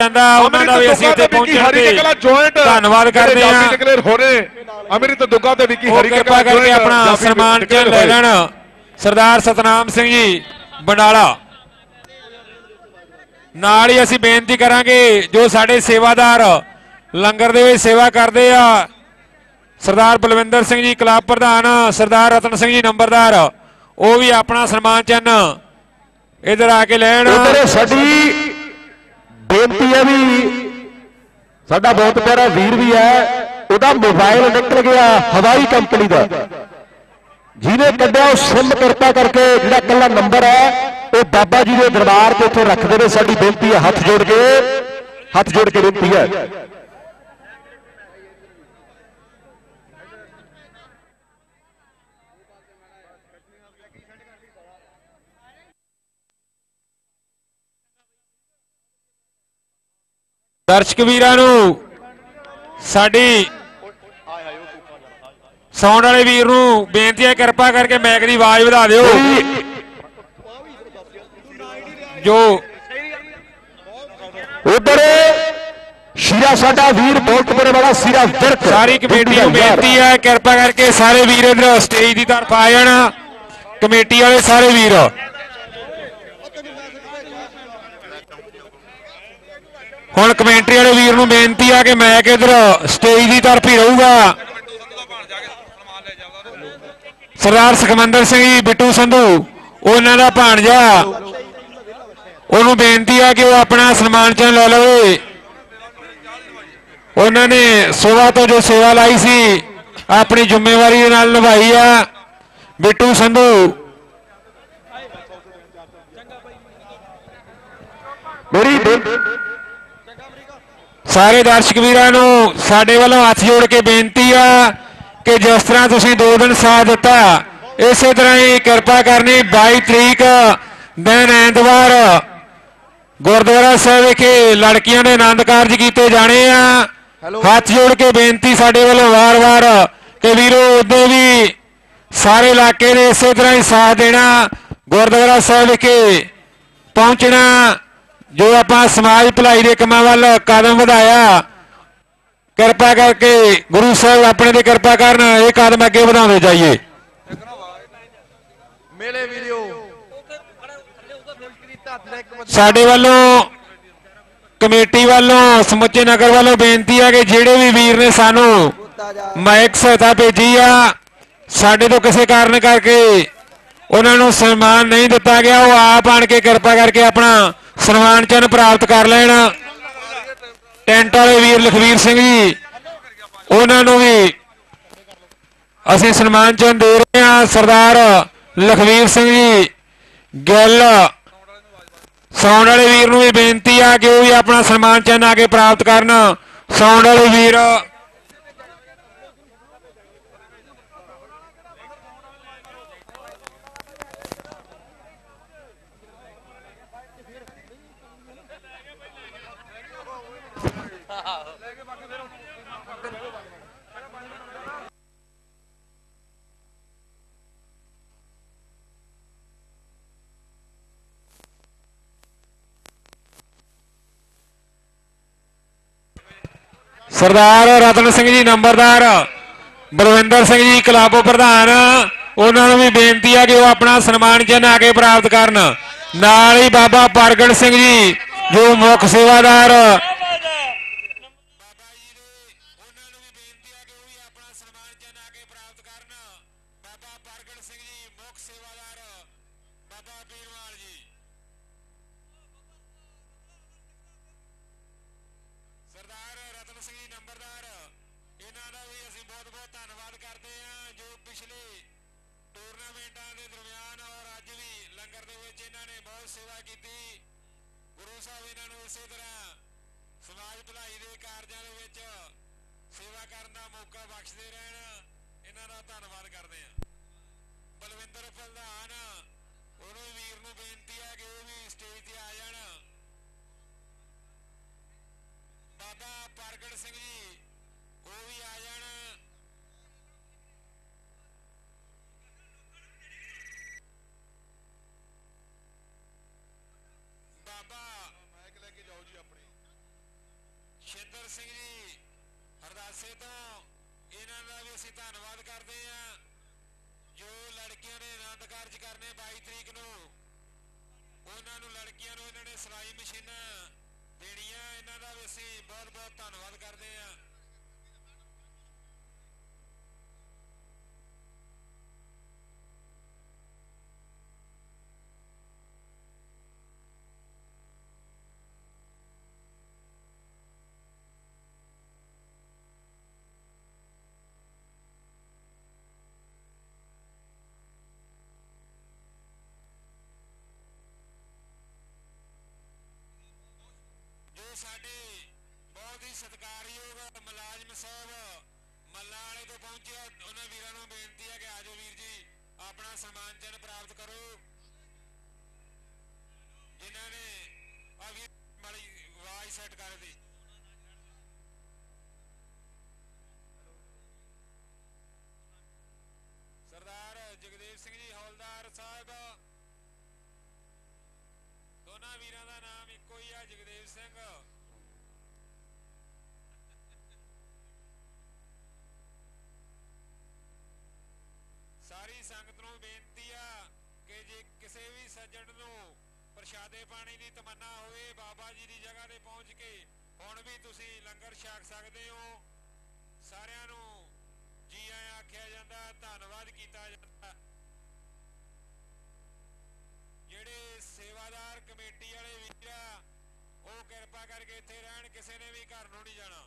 ਜਾਂਦਾ ਉਹਨਾਂ ਦਾ ਵੀ ਅਸੀਂ ਇੱਥੇ ਪਹੁੰਚਣ ਤੇ ਧੰਨਵਾਦ ਕਰਦੇ ਹਾਂ। ਡਿਕਲੇਅਰ ਹੋ ਰਹੇ ਅਮਰਿਤ ਦੁੱਗਾ ਤੇ ਵਿੱਕੀ ਹਰੀ ਕਿਰਪਾ ਕਰਕੇ ਆਪਣਾ ਸਨਮਾਨ ਚ ਲੈ ਲੈਣ। ਸਰਦਾਰ ਸਤਨਾਮ ਸਿੰਘ ਜੀ ਬੰਡਾਲਾ। ਨਾਲ ਹੀ ਅਸੀਂ ਬੇਨਤੀ ਕਰਾਂਗੇ ਜੋ ਸਾਡੇ ਸੇਵਾਦਾਰ ਲੰਗਰ ਦੇ ਵਿੱਚ ਸੇਵਾ ਕਰਦੇ ਆ ਸਰਦਾਰ ਬਲਵਿੰਦਰ ਸਿੰਘ ਜੀ ਕਲੱਬ ਪ੍ਰਧਾਨ ਸਰਦਾਰ ਰਤਨ ਸਿੰਘ ਜੀ ਨੰਬਰਦਾਰ ਉਹ ਵੀ ਆਪਣਾ ਸਨਮਾਨ ਚਿੰਨ੍ਹ ਇਧਰ ਆ ਕੇ ਲੈਣ। ਸਾਡੀ ਬੇਨਤੀ ਹੈ ਵੀ ਸਾਡਾ ਬਹੁਤ ਪਿਆਰਾ ਵੀਰ ਵੀ ਹੈ, ਉਹਦਾ ਮੋਬਾਈਲ ਨਿਕਲ ਗਿਆ ਹਵਾਈ ਕੰਪਨੀ ਦਾ। ਜਿਹਨੇ ਕੱਢਿਆ ਉਹ ਸਿਮ ਕਿਰਪਾ ਕਰਕੇ ਜਿਹੜਾ ਕੱਲਾ ਨੰਬਰ ਹੈ, ਉਹ ਬਾਬਾ ਜੀ ਦੇ ਦਰਬਾਰ ਤੇ ਉੱਥੇ ਰੱਖਦੇ ਨੇ ਸਾਡੀ ਬੇਨਤੀ ਹੈ, ਹੱਥ ਜੋੜ ਕੇ, ਹੱਥ ਜੋੜ ਕੇ ਬੇਨਤੀ ਹੈ। ਦਰਸ਼ਕ ਵੀਰਾਂ ਨੂੰ ਸਾਡੀ ਸਾਊਂਡ ਵਾਲੇ ਵੀਰ ਨੂੰ ਬੇਨਤੀ ਹੈ ਕਿਰਪਾ ਕਰਕੇ ਮੈਕ ਦੀ ਆਵਾਜ਼ ਵਧਾ ਦਿਓ। ਜੋ ਉਧਰ ਸ਼ੀਰਾ ਸਾਡਾ ਵੀਰ ਬੋਲਟਪੁਰੇ ਵਾਲਾ ਸੀਰਾ ਵਿਰਕ। ਸਾਰੀ ਕਮੇਟੀ ਨੂੰ ਬੇਨਤੀ ਹੈ ਕਿਰਪਾ ਕਰਕੇ ਸਾਰੇ ਵੀਰ ਇਧਰ ਸਟੇਜ ਦੀ ਤਰਫ ਆ ਜਾਣ। ਕਮੇਟੀ ਵਾਲੇ ਸਾਰੇ ਵੀਰ। ਹੁਣ ਕਮੈਂਟਰੀ ਵਾਲੇ ਵੀਰ ਨੂੰ ਬੇਨਤੀ ਆ ਕਿ ਮੈਕ ਇਧਰ ਸਟੇਜ ਦੀ ਤਰਫ ਹੀ ਰਹੂਗਾ। ਸਰਦਾਰ ਸੁਖਮੰਦਰ ਸਿੰਘ ਜੀ, ਬਿੱਟੂ ਸੰਧੂ, ਉਹਨਾਂ ਦਾ ਭਾਣਜਾ। ਉਹਨੂੰ ਬੇਨਤੀ ਆ ਕਿ ਉਹ ਆਪਣਾ ਸਨਮਾਨ ਚਿੰਨ੍ਹ ਲੈ ਲਵੇ। ਉਹਨਾਂ ਨੇ ਸੋਵਾ ਤੋਂ ਜੋ ਸੇਵਾ ਲਾਈ ਸੀ, ਆਪਣੀ ਜ਼ਿੰਮੇਵਾਰੀ ਦੇ ਨਾਲ ਨਿਭਾਈ ਆ। ਬਿੱਟੂ ਸੰਧੂ ਮੇਰੀ ਬੇਨਤੀ ਸਾਰੇ ਦਰਸ਼ਕ ਵੀਰਾਂ ਨੂੰ ਸਾਡੇ ਵੱਲੋਂ ਹੱਥ ਜੋੜ ਕੇ ਬੇਨਤੀ ਆ ਕਿ ਜਿਸ ਤਰ੍ਹਾਂ ਤੁਸੀਂ ਦੋ ਦਿਨ ਸਾਥ ਦਿੱਤਾ ਇਸੇ ਤਰ੍ਹਾਂ ਹੀ ਕਿਰਪਾ ਕਰਨੀ 22 ਤਰੀਕ ਦਿਨ ਐਤਵਾਰ ਗੁਰਦੁਆਰਾ ਸਾਹਿਬ ਵਿਖੇ ਲੜਕੀਆਂ ਦੇ ਆਨੰਦ ਕਾਰਜ ਕੀਤੇ ਜਾਣੇ ਆ। ਹੱਥ ਜੋੜ ਕੇ ਬੇਨਤੀ ਸਾਡੇ ਵੱਲੋਂ ਵਾਰ-ਵਾਰ ਕਿ ਵੀਰੋ ਉਦੋਂ ਵੀ ਸਾਰੇ ਇਲਾਕੇ ਨੇ ਇਸੇ ਤਰ੍ਹਾਂ ਹੀ ਸਾਥ ਦੇਣਾ ਗੁਰਦੁਆਰਾ ਸਾਹਿਬ ਵਿਖੇ ਪਹੁੰਚਣਾ ਜੋ ਆਪਾਂ ਸਮਾਜ ਭਲਾਈ ਦੇ ਕੰਮਾਂ ਵੱਲ ਕਦਮ ਵਧਾਇਆ ਕਿਰਪਾ ਕਰਕੇ ਗੁਰੂ ਸਾਹਿਬ ਆਪਣੇ ਤੇ ਕਿਰਪਾ ਕਰਨ ਇਹ ਕਦਮ ਅੱਗੇ ਵਧਾਉਂਦੇ ਜਾਈਏ। ਮੇਲੇ ਵੀਡੀਓ ਸਾਡੇ ਵੱਲੋਂ ਕਮੇਟੀ ਵੱਲੋਂ ਸਮੁੱਚੇ ਨਗਰ ਵੱਲੋਂ ਬੇਨਤੀ ਹੈ ਕਿ ਜਿਹੜੇ ਵੀ ਵੀਰ ਨੇ ਸਾਨੂੰ ਮਾਇਕ ਸਹਾਇਤਾ ਭੇਜੀ ਆ ਸਾਡੇ ਤੋਂ ਕਿਸੇ ਕਾਰਨ ਕਰਕੇ ਉਹਨਾਂ ਨੂੰ ਸਨਮਾਨ ਨਹੀਂ ਦਿੱਤਾ ਗਿਆ ਉਹ ਆਪ ਆਣ ਕੇ ਕਿਰਪਾ ਕਰਕੇ ਆਪਣਾ ਸਨਮਾਨ ਚਿੰਨ੍ਹ ਪ੍ਰਾਪਤ ਕਰ ਲੈਣ। ਟੈਂਟ ਵਾਲੇ ਵੀਰ ਲਖਵੀਰ ਸਿੰਘ ਜੀ, ਉਹਨਾਂ ਨੂੰ ਵੀ ਅਸੀਂ ਸਨਮਾਨ ਚਿੰਨ੍ਹ ਦੇ ਰਹੇ ਹਾਂ। ਸਰਦਾਰ ਲਖਵੀਰ ਸਿੰਘ ਜੀ, ਗਿੱਲ। ਸਾਊਂਡ ਵਾਲੇ ਵੀਰ ਨੂੰ ਵੀ ਬੇਨਤੀ ਆ ਕਿ ਉਹ ਵੀ ਆਪਣਾ ਸਨਮਾਨ ਚਿੰਨ੍ਹ ਆ ਕੇ ਪ੍ਰਾਪਤ ਕਰਨ। ਸਾਊਂਡ ਵਾਲੇ ਵੀਰ ਸਰਦਾਰ ਰਤਨ ਸਿੰਘ ਜੀ ਨੰਬਰਦਾਰ, ਬਲਵਿੰਦਰ ਸਿੰਘ ਜੀ ਕਲੱਬ ਪ੍ਰਧਾਨ, ਉਹਨਾਂ ਨੂੰ ਵੀ ਬੇਨਤੀ ਆ ਕਿ ਉਹ ਆਪਣਾ ਸਨਮਾਨ ਚਿੰਨ੍ਹ ਆ ਕੇ ਪ੍ਰਾਪਤ ਕਰਨ। ਨਾਲ ਹੀ ਬਾਬਾ ਪ੍ਰਗਟ ਸਿੰਘ ਜੀ, ਜੋ ਮੁੱਖ ਸੇਵਾਦਾਰ। ਸਰਦਾਰ ਰਤਨ ਸਿੰਘ ਜੀ ਨੰਬਰਦਾਰ ਇਹਨਾਂ ਦਾ ਵੀ ਅਸੀਂ ਬਹੁਤ ਬਹੁਤ ਧੰਨਵਾਦ ਕਰਦੇ ਹਾਂ ਜੋ ਪਿਛਲੇ ਟੂਰਨਾਮੈਂਟਾਂ ਦੇ ਦਰਮਿਆਨ ਔਰ ਅੱਜ ਵੀ ਲੰਗਰ ਦੇ ਵਿੱਚ ਇਹਨਾਂ ਨੇ ਬਹੁਤ ਸੇਵਾ ਕੀਤੀ। ਗੁਰੂ ਸਾਹਿਬ ਇਹਨਾਂ ਨੂੰ ਇਸੇ ਤਰ੍ਹਾਂ ਸਮਾਜ ਭਲਾਈ ਦੇ ਕਾਰਜਾਂ ਦੇ ਵਿੱਚ ਸੇਵਾ ਕਰਨ ਦਾ ਮੌਕਾ ਬਖਸ਼ਦੇ ਰਹਿਣ, ਇਹਨਾਂ ਦਾ ਧੰਨਵਾਦ ਕਰਦੇ ਹਾਂ। ਬਲਵਿੰਦਰ ਪ੍ਰਧਾਨ, ਉਹਨੂੰ ਵੀਰ ਨੂੰ ਬੇਨਤੀ ਹੈ ਕਿ ਉਹ ਵੀ ਸਟੇਜ ਤੇ ਆ ਜਾਣ। ਬਾਬਾ ਪ੍ਰਗਟ ਸਿੰਘ ਜੀ ਉਹ ਵੀ ਆ ਜਾਣ। ਬਾਬਾ ਮਾਈਕ ਲੈ ਕੇ ਜਾਓ ਜੀ ਆਪਣੇ ਸਿੰਘ ਜੀ, ਹਰਦਾਸੇ ਤੋਂ ਇਹਨਾਂ ਦਾ ਵੀ ਅਸੀਂ ਧੰਨਵਾਦ ਕਰਦੇ ਹਾਂ, ਜੋ ਲੜਕੀਆਂ ਨੇ ਆਨੰਦ ਕਾਰਜ ਕਰਨੇ 22 ਤਰੀਕ ਨੂੰ, ਉਹਨਾਂ ਨੂੰ ਲੜਕੀਆਂ ਨੂੰ ਇਹਨਾਂ ਨੇ ਸਿਲਾਈ ਮਸ਼ੀਨਾਂ ਦੇਣੀਆਂ, ਇਹਨਾਂ ਦਾ ਵੀ ਅਸੀਂ ਬਹੁਤ ਬਹੁਤ ਧੰਨਵਾਦ ਕਰਦੇ ਹਾਂ ਜੋ ਸਾਡੇ ਬਹੁਤ ਹੀ ਸਤਿਕਾਰਯੋਗ ਮੁਲਾਜ਼ਮ ਸਾਹਿਬ ਮੱਲਾ ਵਾਲੇ ਤੋਂ ਪਹੁੰਚਿਆ ਉਹਨਾਂ ਵੀਰਾਂ ਨੂੰ ਬੇਨਤੀ ਹੈ ਕਿ ਆਜੋ ਵੀਰ ਜੀ, ਆਪਣਾ ਸਨਮਾਨ ਚਿੰਨ੍ਹ ਪ੍ਰਾਪਤ ਕਰੋ। ਜਿਨ੍ਹਾਂ ਨੇ ਆ ਵੀਰ ਮਾੜੀ ਆਵਾਜ਼ ਸੈੱਟ ਕਰ ਦੀ ਸਰਦਾਰ ਜਗਦੇਵ ਸਿੰਘ ਜੀ, ਹੌਲਦਾਰ ਸਾਹਿਬ ਦੋਨਾਂ ਵੀਰਾਂ ਦਾ ਨਾਮ ਇੱਕੋ ਹੀ ਆ, ਜਗਦੇਵ ਸਿੰਘ। ਸਾਰੀ ਸੰਗਤ ਨੂੰ ਬੇਨਤੀ ਆ ਕਿ ਜੇ ਕਿਸੇ ਵੀ ਸੱਜਣ ਨੂੰ ਪ੍ਰਸ਼ਾਦੇ ਪਾਣੀ ਦੀ ਤਮੰਨਾ ਹੋਵੇ, ਬਾਬਾ ਜੀ ਦੀ ਜਗ੍ਹਾ ਤੇ ਪਹੁੰਚ ਕੇ ਹੁਣ ਵੀ ਤੁਸੀਂ ਲੰਗਰ ਛਕ ਸਕਦੇ ਹੋ। ਸਾਰਿਆਂ ਨੂੰ ਜੀ ਆਇਆਂ ਆਖਿਆ ਜਾਂਦਾ, ਧੰਨਵਾਦ ਕੀਤਾ ਜਾਂਦਾ ਜਿਹੜੇ ਸੇਵਾਦਾਰ ਕਮੇਟੀ ਵਾਲੇ ਵੀਰ ਆ ਉਹ ਕਿਰਪਾ ਕਰਕੇ ਇੱਥੇ ਰਹਿਣ, ਕਿਸੇ ਨੇ ਵੀ ਘਰ ਨੂੰ ਨਹੀਂ ਜਾਣਾ।